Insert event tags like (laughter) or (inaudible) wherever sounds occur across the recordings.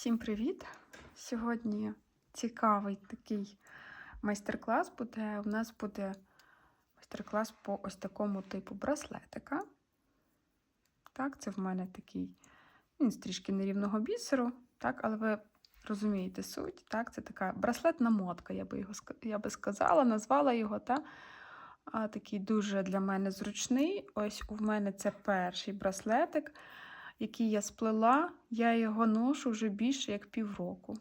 Всім привіт! Сьогодні цікавий такий майстер-клас буде. У нас буде майстер-клас по ось такому типу браслетика. Так, це в мене такий, він з трішки нерівного бісеру, так, але ви розумієте суть. Так, Це така браслетна мотка, я би його я би сказала, назвала його. Та? А, Такий дуже для мене зручний. Ось у мене це перший браслетик який я сплела, я його ношу вже більше як півроку.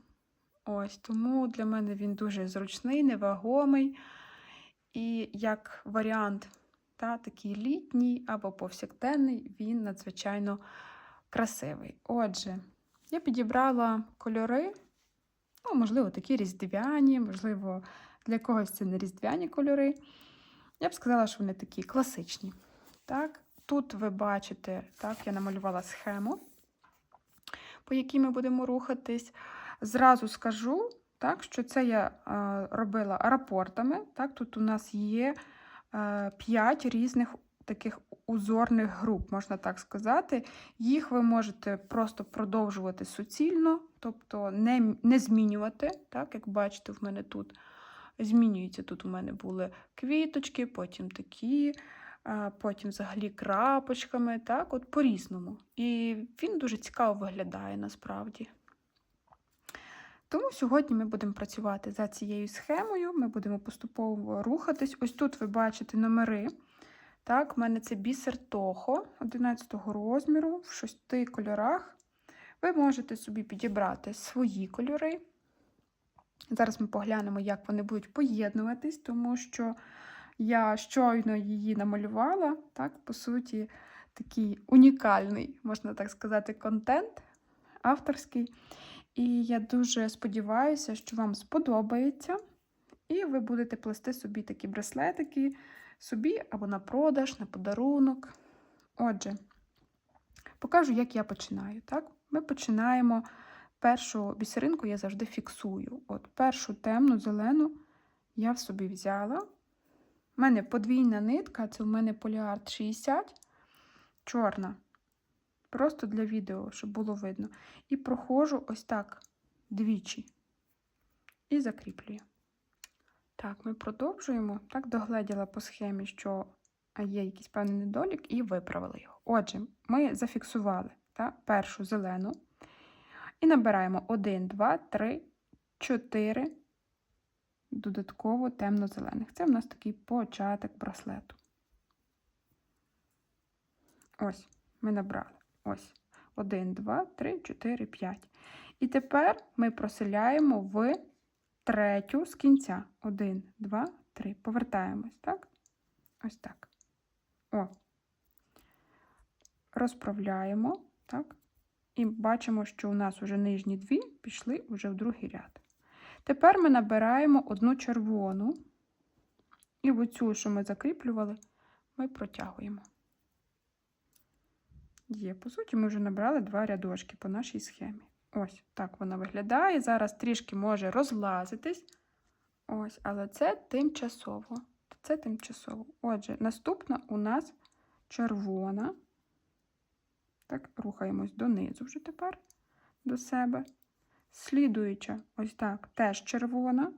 Ось, Тому для мене він дуже зручний, невагомий. І як варіант, та, такий літній або повсякденний, він надзвичайно красивий. Отже, я підібрала кольори, ну, можливо, такі різдвяні, можливо, для когось це не різдвяні кольори. Я б сказала, що вони такі класичні. Так? Тут ви бачите, так, я намалювала схему, по якій ми будемо рухатись. Зразу скажу, так, що це я е, робила рапортами. Так, Тут у нас є е, 5 різних таких узорних груп, можна так сказати. Їх ви можете просто продовжувати суцільно, тобто не не змінювати. Так, Як бачите, в мене тут змінюється. Тут у мене були квіточки, потім такі потім взагалі крапочками, так, от по-різному. І він дуже цікаво виглядає насправді. Тому сьогодні ми будемо працювати за цією схемою, ми будемо поступово рухатись. Ось тут ви бачите номери. Так, У мене це бісер Тохо 11 розміру в шести кольорах. Ви можете собі підібрати свої кольори. Зараз ми поглянемо, як вони будуть поєднуватись, тому що я щойно її намалювала, так, по суті, такий унікальний, можна так сказати, контент авторський. І я дуже сподіваюся, що вам сподобається. І ви будете плести собі такі браслетики, собі або на продаж, на подарунок. Отже, покажу, як я починаю. Так? Ми починаємо першу бісеринку, я завжди фіксую. От Першу темну зелену я в собі взяла. У мене подвійна нитка, це в мене поліарт 60, чорна. Просто для відео, щоб було видно. І проходжу ось так двічі. І закріплюю. Так, ми продовжуємо. Так, догледіла по схемі, що є якийсь певний недолік, і виправила його. Отже, ми зафіксували так, першу зелену. І набираємо 1, 2, 3, 4, додатково темно-зелених. Це в нас такий початок браслету. Ось, ми набрали. Ось. 1, 2, 3, 4, 5. І тепер ми проселяємо в третю з кінця. 1, 2, 3. Повертаємось, так? Ось так. О. Розправляємо, так? І бачимо, що у нас вже нижні дві пішли вже в другий ряд. Тепер ми набираємо одну червону, і оцю, що ми закріплювали, ми протягуємо. Є, по суті, ми вже набрали два рядочки по нашій схемі. Ось так вона виглядає. Зараз трішки може розлазитись. Ось, але це тимчасово. Це тимчасово. Отже, наступна у нас червона. Так, рухаємось донизу вже тепер до себе. Слідуюча, ось так, теж червона.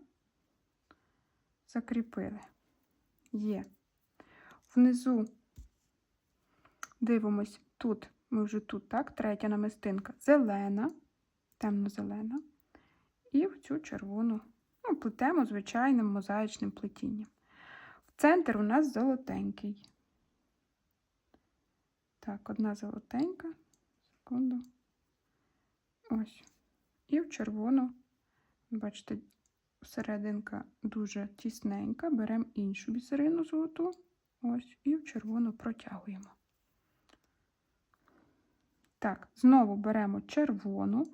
Закріпили. Є. Внизу дивимось, тут, ми вже тут, так, третя намистинка, зелена, темно-зелена. І в цю червону ну, плетемо звичайним мозаїчним плетінням. В центр у нас золотенький. Так, одна золотенька. Секунду. Ось. І в червону, бачите, серединка дуже тісненька, беремо іншу бісерину золоту, ось, і в червону протягуємо. Так, знову беремо червону,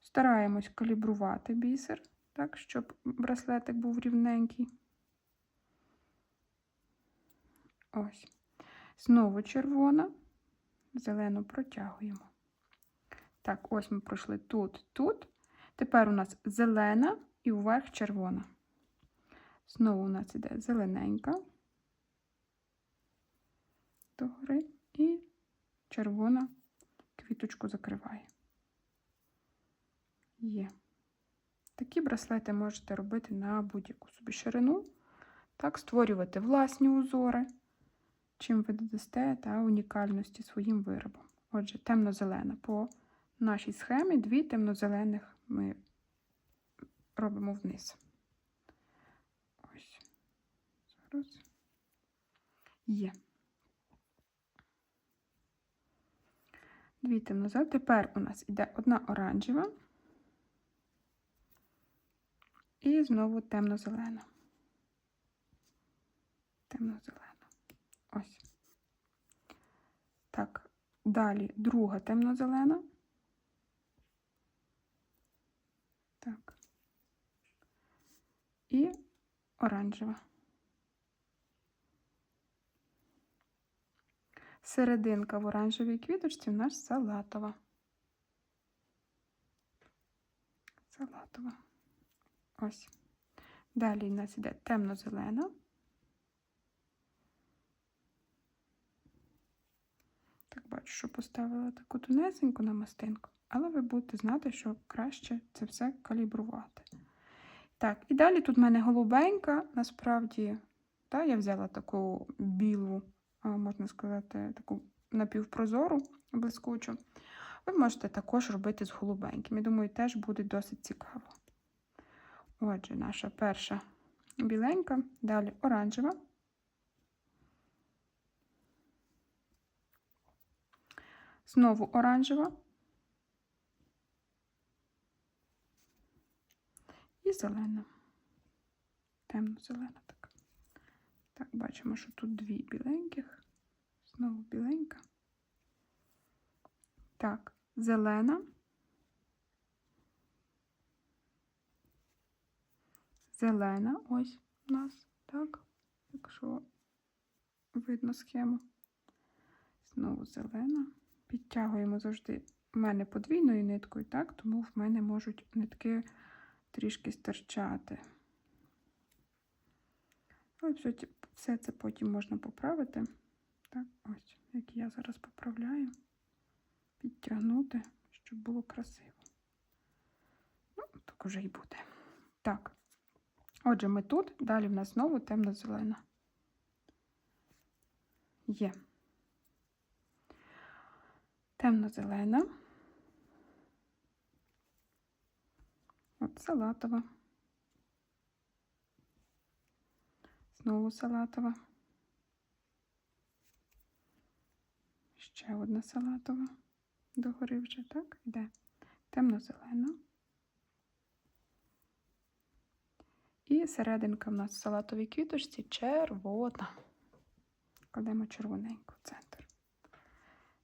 стараємось калібрувати бісер, так, щоб браслетик був рівненький. Ось. Знову червона, зелену протягуємо. Так, ось ми пройшли тут, тут. Тепер у нас зелена і вверх червона. Знову у нас іде зелененька, догори, і червона квіточку закриває. Є. Такі браслети можете робити на будь-яку собі ширину. Так, створювати власні узори, чим ви додасте та унікальності своїм виробам. Отже, темно-зелена. По нашій схемі дві темно-зелених ми робимо вниз. Ось. Зараз. Є. Дві темно-зелені. Тепер у нас іде одна оранжева. І знову темно-зелена. Темно-зелена. Ось. Так, далі друга темно-зелена. Так. І оранжева. Серединка в оранжевій квіточці в нас салатова. Салатова. Ось. Далі у нас іде темно-зелена. Так, бачу, що поставила таку тунесеньку намистинку, але ви будете знати, що краще це все калібрувати. Так, і далі тут в мене голубенька, насправді, та, я взяла таку білу, можна сказати, таку напівпрозору блискучу. Ви можете також робити з голубеньким. Я думаю, теж буде досить цікаво. Отже, наша перша біленька, далі оранжева. Знову оранжева. Зелена. Темно-зелена така. Так, бачимо, що тут дві біленьких. Знову біленька. Так, зелена. Зелена ось у нас, так, якщо видно схему. Знову зелена. Підтягуємо завжди в мене подвійною ниткою, так, тому в мене можуть нитки трішки стирчати. Але все, все це потім можна поправити. Так, ось, як я зараз поправляю, підтягнути, щоб було красиво. Ну, так уже і буде. Так. Отже, ми тут, далі в нас знову темно-зелена. Є. Темно-зелена. Салатова. Знову салатова. Ще одна салатова. Догори вже, так? Йде темно-зелена. І серединка в нас в салатовій квіточці червона. Кладемо червоненьку в центр.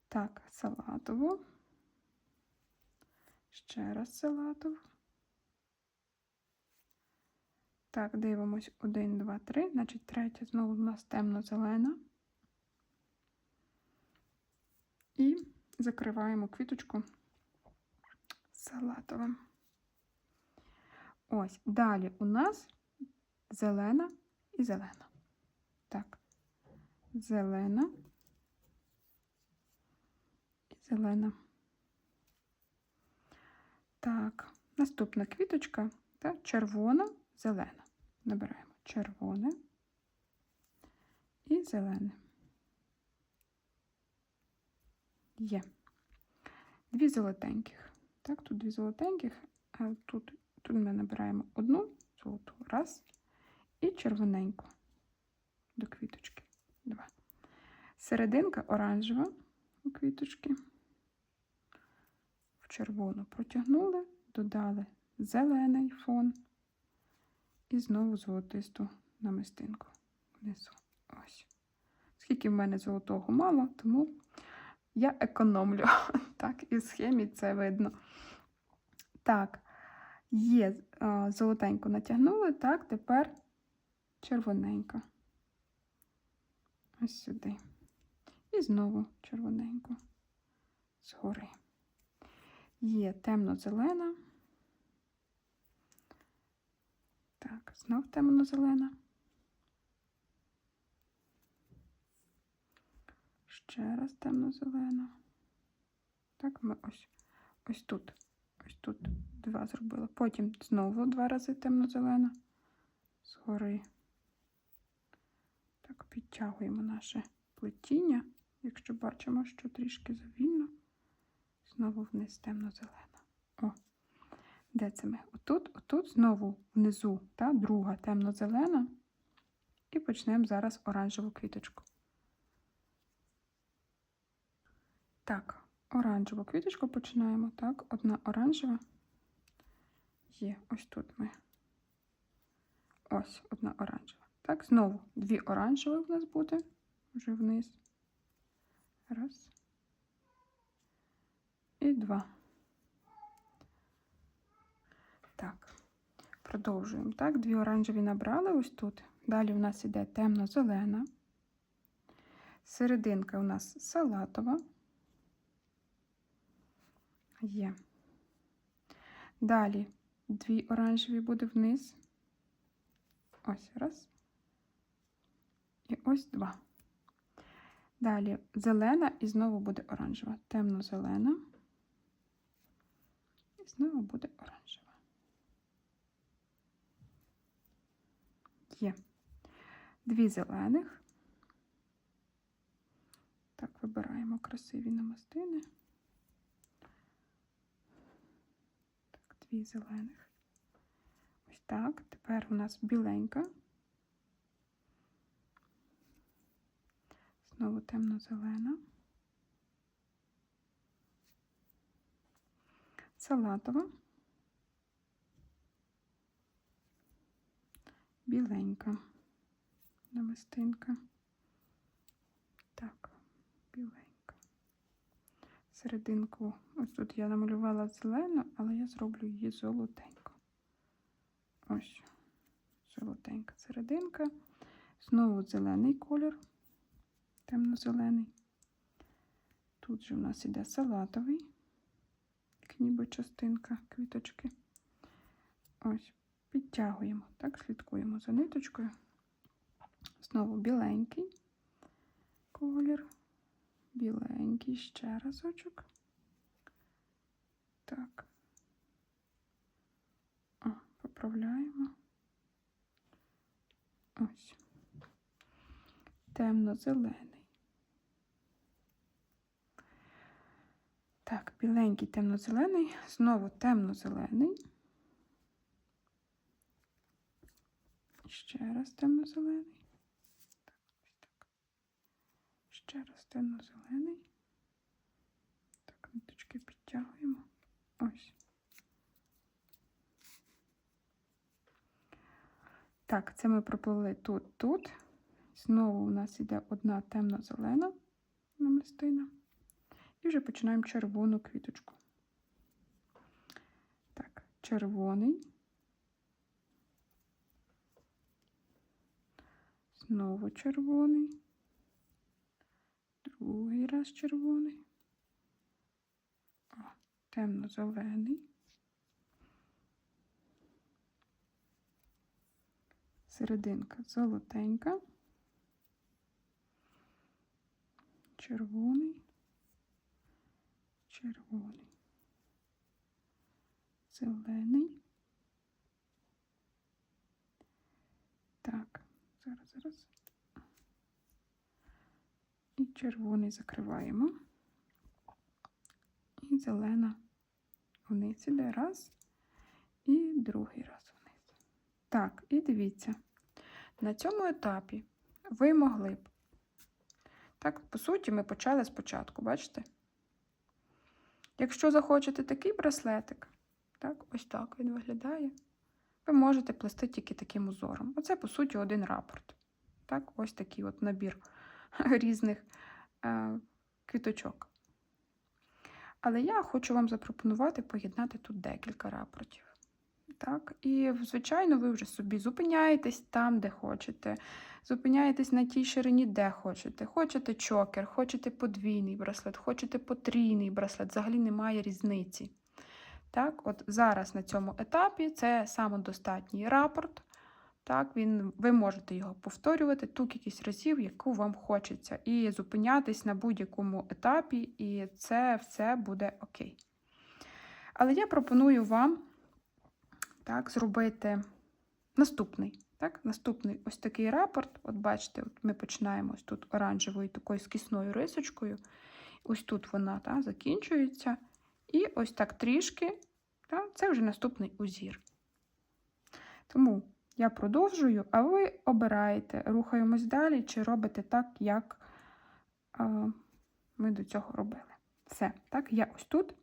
Так, салатову. Ще раз салатову. Так, дивимось 1, 2, 3. Значить, третя знову в нас темно-зелена. І закриваємо квіточку салатовим. Ось, далі у нас зелена і зелена. Так, зелена і зелена. Так, наступна квіточка та червона, зелена. Набираємо червоне і зелене. Є. Дві золотеньких. Так, тут дві золотеньких, а тут Тут ми набираємо одну золоту, раз, і червоненьку до квіточки. Два. Серединка оранжева у квіточки. В червону протягнули, додали зелений фон і знову золотисту намистинку внизу. Ось. Скільки в мене золотого мало, тому я економлю. (laughs) Так, і в схемі це видно. Так. Є а, золотенько натягнули, так, тепер червоненько. Ось сюди. І знову червоненько згори. Є темно-зелена. Так, знов темно-зелена. Ще раз темно-зелена. Так, ми ось ось тут. Ось тут два зробила. Потім знову два рази темно-зелена. Згори. Так, підтягуємо наше плетіння. Якщо бачимо, що трішки завільно, знову вниз темно-зелена. О, де це ми? Отут, отут знову внизу, та, друга темно-зелена. І почнемо зараз оранжеву квіточку. Так, оранжеву квіточку починаємо. Так, одна оранжева. Є, ось тут ми. Ось одна оранжева. Так, знову дві оранжеві в нас буде. Вже вниз. Раз. І два. Так, продовжуємо. Так, дві оранжеві набрали ось тут. Далі у нас іде темно-зелена. Серединка у нас салатова. Є. Далі дві оранжеві буде вниз. Ось раз. І ось два. Далі зелена і знову буде оранжева. Темно-зелена. І знову буде оранжева. Є. Дві зелених. Так, вибираємо красиві намистини. Так, дві зелених. Ось так. Тепер у нас біленька. Знову темно-зелена. Салатова. Біленька. Намистинка. Так, біленька. Серединку. Ось тут я намалювала зелену, але я зроблю її золотенько. Ось. Золотенька серединка. Знову зелений колір темно-зелений. Тут же у нас іде салатовий, як ніби частинка квіточки. Ось, підтягуємо, так, слідкуємо за ниточкою. Знову біленький колір, біленький ще разочок. Так. О, поправляємо. Ось темно-зелений. Так, біленький темно-зелений, знову темно-зелений. Ще раз темно-зелений. Так, ось так. Ще раз темно-зелений. Так, ниточки підтягуємо. Ось. Так, це ми пропливли тут, тут. Знову у нас йде одна темно-зелена намистина. І вже починаємо червону квіточку. Так, червоний. Знову червоний. Другий раз червоний. О, темно-зелений. Серединка золотенька. червоний, червоний, зелений. Так, зараз, зараз. І червоний закриваємо. І зелена вниз іде раз. І другий раз вниз. Так, і дивіться, на цьому етапі ви могли б так, по суті, ми почали спочатку, бачите? Якщо захочете такий браслетик, так, ось так він виглядає, ви можете плести тільки таким узором. Оце, по суті, один рапорт. Так, Ось такий от набір (laughs) різних е, квіточок. Але я хочу вам запропонувати поєднати тут декілька рапортів. Так? І, звичайно, ви вже собі зупиняєтесь там, де хочете. Зупиняєтесь на тій ширині, де хочете. Хочете чокер, хочете подвійний браслет, хочете потрійний браслет, взагалі немає різниці. Так, от Зараз на цьому етапі це самодостатній рапорт. Так, він, Ви можете його повторювати ту кількість разів, яку вам хочеться, і зупинятись на будь-якому етапі, і це все буде окей. Але я пропоную вам так, зробити наступний. Так, Наступний ось такий рапорт. От бачите, от ми починаємо ось тут оранжевою такою скісною рисочкою. Ось тут вона так, закінчується. І ось так трішки, так, це вже наступний узір. Тому я продовжую, а ви обираєте, рухаємось далі, чи робите так, як е, ми до цього робили. Все, так, я ось тут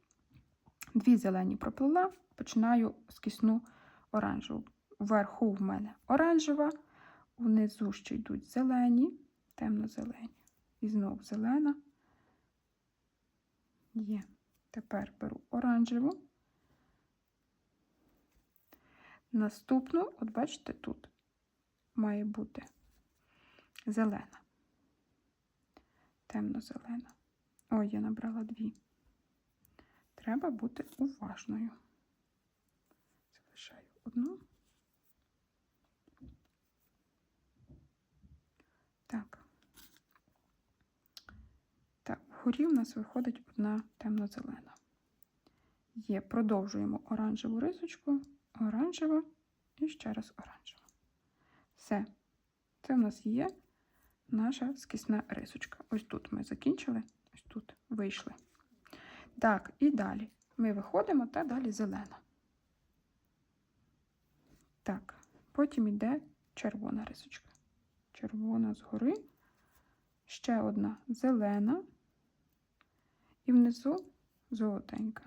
дві зелені проплила, починаю скісну оранжеву. Вверху в мене оранжева, внизу ще йдуть зелені, темно-зелені. І знову зелена. Є. Тепер беру оранжеву. Наступну, от бачите, тут має бути зелена. Темно-зелена. Ой, я набрала дві. Треба бути уважною. Залишаю одну. Так. Так, вгорі в нас виходить одна темно-зелена. Є, продовжуємо оранжеву рисочку, оранжева і ще раз оранжева. Все. Це в нас є наша скісна рисочка. Ось тут ми закінчили, ось тут вийшли. Так, і далі ми виходимо та далі зелена. Так, потім йде червона рисочка. Червона згори, ще одна зелена, і внизу золотенька.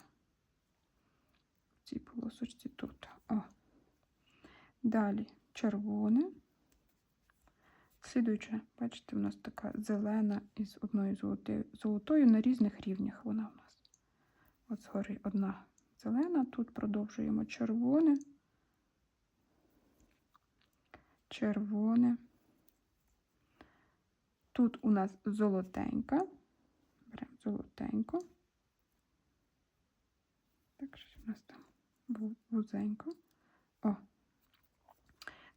В цій полосочці тут. О. Далі червоне. Слідуюче, бачите, у нас така зелена із одною золотою, золотою на різних рівнях вона у нас. От згори одна зелена, тут продовжуємо червоне, червоне. Тут у нас золотенька. Золотенько. Так, щось у нас там вузенько. О.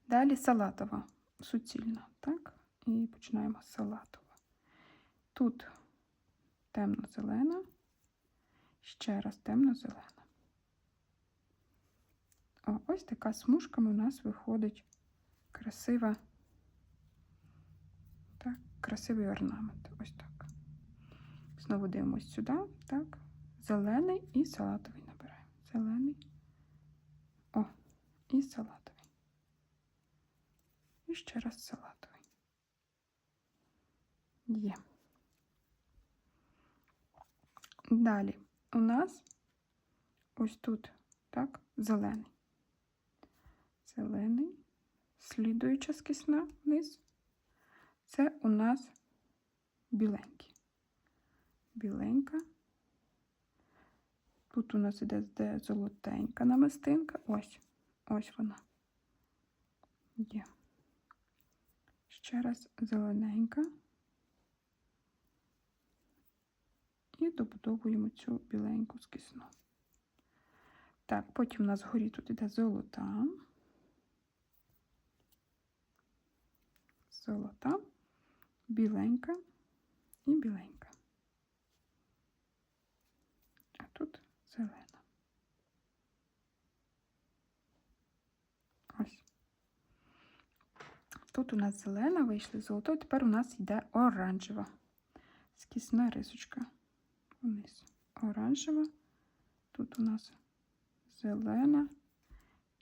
Далі салатова, суцільна, так? І починаємо з салатова. Тут темно-зелена, ще раз темно-зелена. О, ось така смужками у нас виходить красива, так, красивий орнамент. Ось так. Знову дивимось сюди, так, зелений і салатовий набираємо. Зелений. О, і салатовий. І ще раз салатовий. Є. Далі у нас ось тут, так, зелений. Зелений, слідуюча скисна вниз. Це у нас біленький. Біленька. Тут у нас іде де золотенька намистинка. Ось, ось вона. Є. Ще раз зелененька. І добудовуємо цю біленьку скисну. Так, потім у нас вгорі тут іде золота. Золота, біленька і біленька. А тут зелена. Ось. Тут у нас зелена, вийшли золото, і тепер у нас йде оранжева. Скісна рисочка. Вниз. Оранжева. Тут у нас зелена.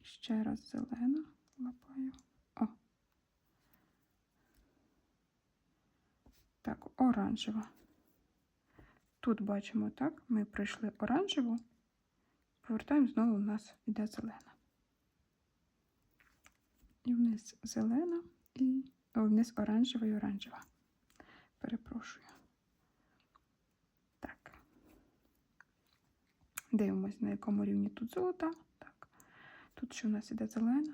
Ще раз зелена. Лапаю. О. Так, оранжева. Тут бачимо, так, ми пройшли оранжеву, повертаємо знову у нас йде зелена. І вниз зелена, і о, вниз оранжева і оранжева. Перепрошую. Так. Дивимось, на якому рівні тут золота. Так. Тут що у нас іде зелена.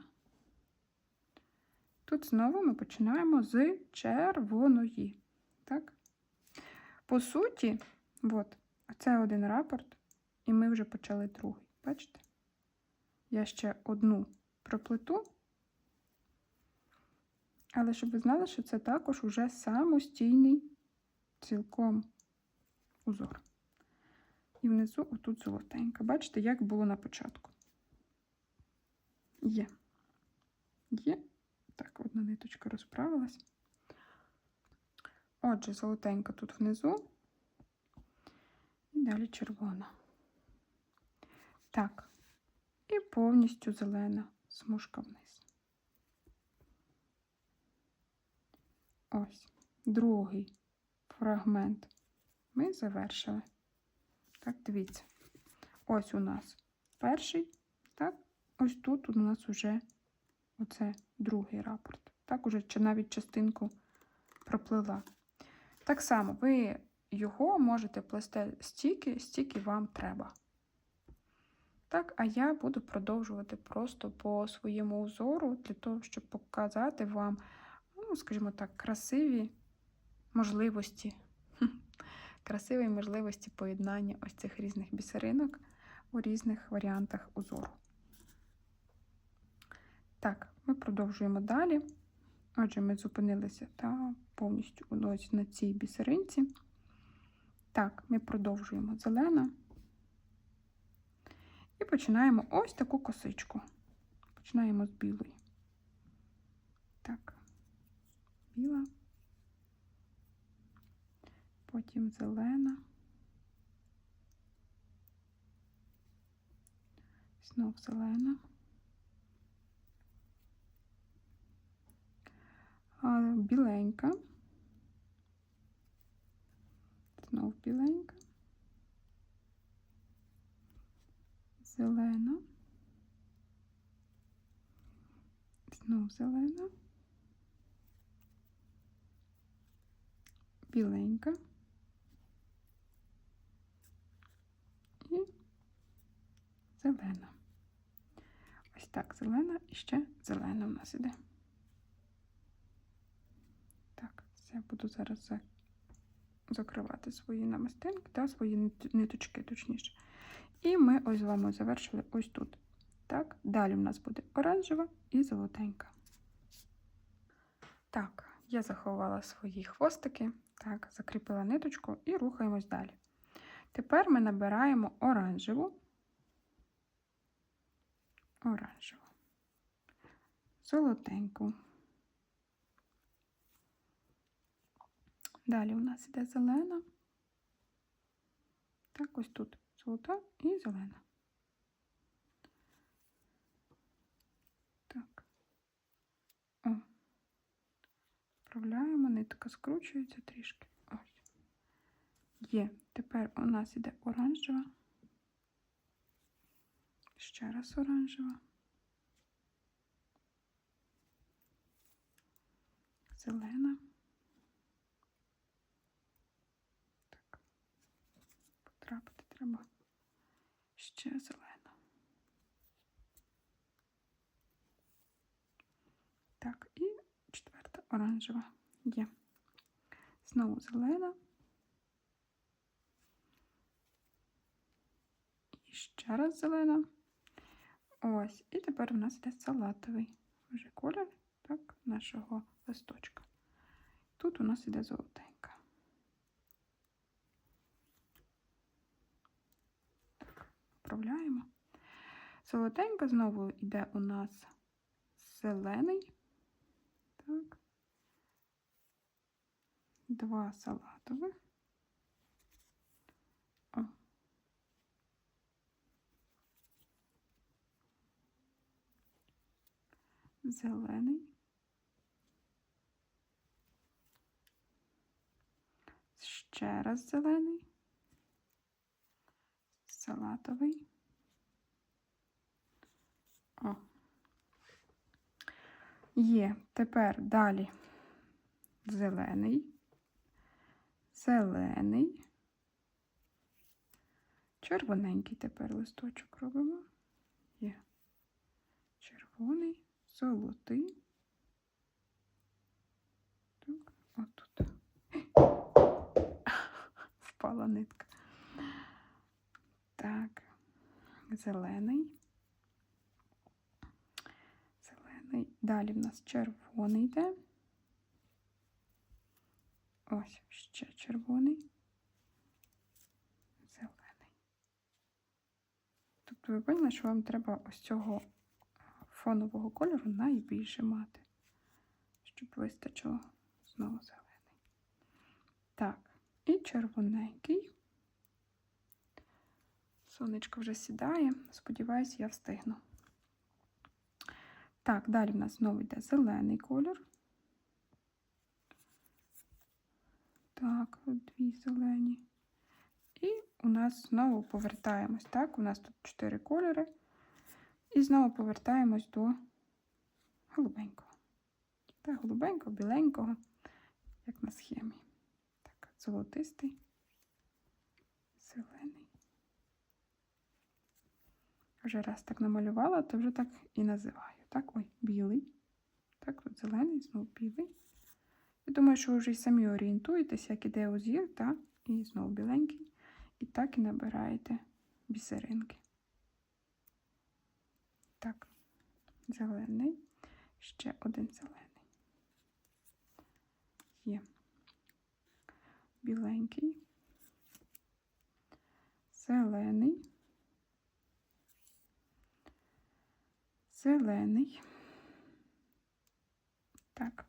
Тут знову ми починаємо з червоної. Так? По суті, от, це один рапорт, і ми вже почали другий. Бачите? Я ще одну проплету, але щоб ви знали, що це також уже самостійний цілком узор. І внизу отут золотенька. Бачите, як було на початку. Є. Є. Так, одна ниточка розправилась. Отже, золотенька тут внизу. Далі червона. Так. І повністю зелена смужка вниз. Ось. Другий фрагмент ми завершили. Так, дивіться. Ось у нас перший, так, ось тут у нас вже оце другий рапорт. Так, уже навіть частинку проплила. Так само ви його можете плести стільки, стільки вам треба. Так, а я буду продовжувати просто по своєму узору, для того, щоб показати вам, ну, скажімо так, красиві можливості. Красиві можливості поєднання ось цих різних бісеринок у різних варіантах узору. Так, ми продовжуємо далі. Отже, ми зупинилися та повністю на цій бісеринці. Так, ми продовжуємо зелена. І починаємо ось таку косичку. Починаємо з білої. Так, біла, потім зелена. Знов зелена. Біленька. Знов біленька. Зелена. Знов зелена. Біленька. І зелена. Ось так, зелена і ще зелена у нас іде. Так, це буду зараз за- закривати свої намистинки та свої ниточки, точніше. І ми ось з вами завершили ось тут. Так, далі в нас буде оранжева і золотенька. Так, я заховала свої хвостики, так, закріпила ниточку і рухаємось далі. Тепер ми набираємо оранжеву, оранжеву, золотеньку. Далі у нас іде зелена. Так, ось тут золота і зелена. Так. О. Вправляємо, нитка скручується трішки. Ось. Є. Тепер у нас іде оранжева. Ще раз оранжева. Зелена. Так. Потрапити треба ще зелена. Так, і четверта оранжева є. Знову зелена. І ще раз зелена. Ось. І тепер у нас іде салатовий вже колір так, нашого листочка. Тут у нас іде золотенька. Так, вправляємо. Золотенька знову йде у нас зелений. Так. Два салатових. О. Зелений. Ще раз зелений. Салатовий. О. Є. Тепер далі зелений, зелений, червоненький тепер листочок робимо. Є червоний, золотий. Так, отут. (laughs) Впала нитка. Зелений. Зелений. Далі в нас червоний йде. Ось ще червоний. Зелений. Тобто ви поняли, що вам треба ось цього фонового кольору найбільше мати, щоб вистачило знову зелений. Так, і червоненький. Сонечко вже сідає. Сподіваюсь, я встигну. Так, далі в нас знову йде зелений кольор. Так, дві зелені. І у нас знову повертаємось. Так, у нас тут чотири кольори. І знову повертаємось до голубенького. Так, голубенького, біленького, як на схемі. Так, золотистий, зелений. Вже раз так намалювала, то вже так і називаю. Так, ой, білий. Так, тут зелений, знову білий. Я думаю, що ви вже й самі орієнтуєтеся, як іде узір, так, і знову біленький. І так і набираєте бісеринки. Так, зелений, ще один зелений. Є біленький, зелений, зелений. Так,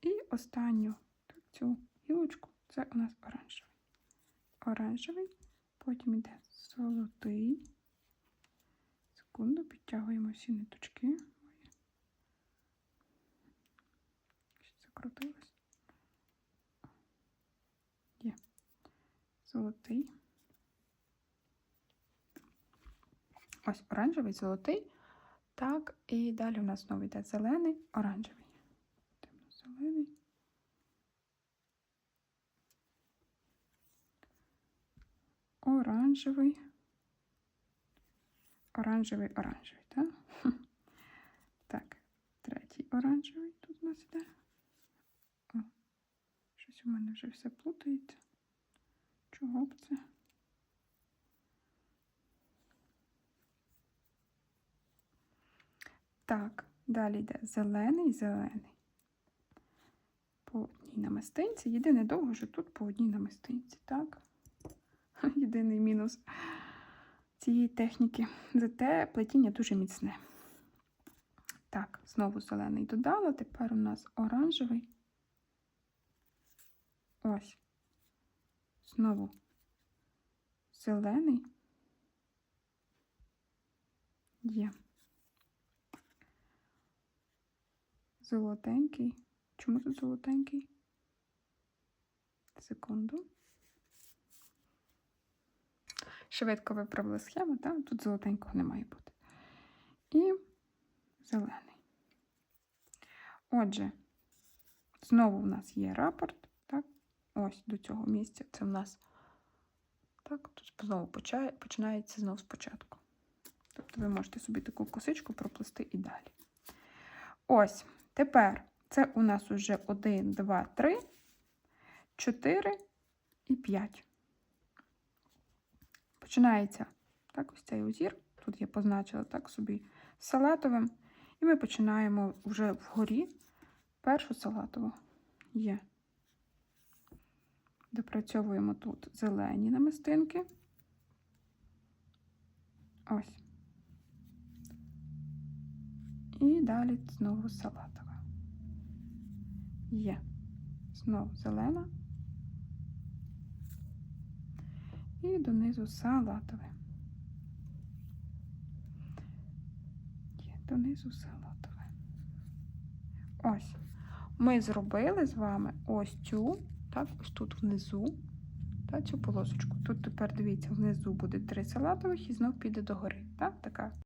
і останню так, цю гілочку це у нас оранжевий. Оранжевий, потім йде золотий. Секунду, підтягуємо всі ниточки. Щось закрутилось. Є. Золотий. Ось оранжевий, золотий. Так, і далі у нас знову йде зелений, оранжевий. Темно-зелений. Оранжевий. Оранжевий, оранжевий, так? (laughs) Так, третій оранжевий тут у нас іде. О, щось у мене вже все плутається. Чого б це? Так, далі йде зелений, зелений. По одній намистинці. Єдине довго, що тут по одній намистинці, так? (laughs) Єдиний мінус цієї техніки. Зате плетіння дуже міцне. Так, знову зелений додала, тепер у нас оранжевий. Ось. Знову зелений. Є. Золотенький. Чому тут золотенький? Секунду. Швидко виправила схему, так? Тут золотенького не має бути. І зелений. Отже, знову в нас є рапорт. Так? Ось до цього місця. Це в нас так, тут знову починається знову спочатку. Тобто ви можете собі таку косичку проплести і далі. Ось, тепер це у нас уже 1, 2, 3, 4 і 5. Починається так, ось цей узір. Тут я позначила так собі салатовим. І ми починаємо вже вгорі першу салатову є. Допрацьовуємо тут зелені намистинки. Ось. І далі знову салатова. Є. Знову зелена. І донизу салатове. Є, донизу салатове. Ось. Ми зробили з вами ось цю, так, ось тут внизу, та, цю полосочку. Тут тепер, дивіться, внизу буде три салатових і знов піде догори. Так, така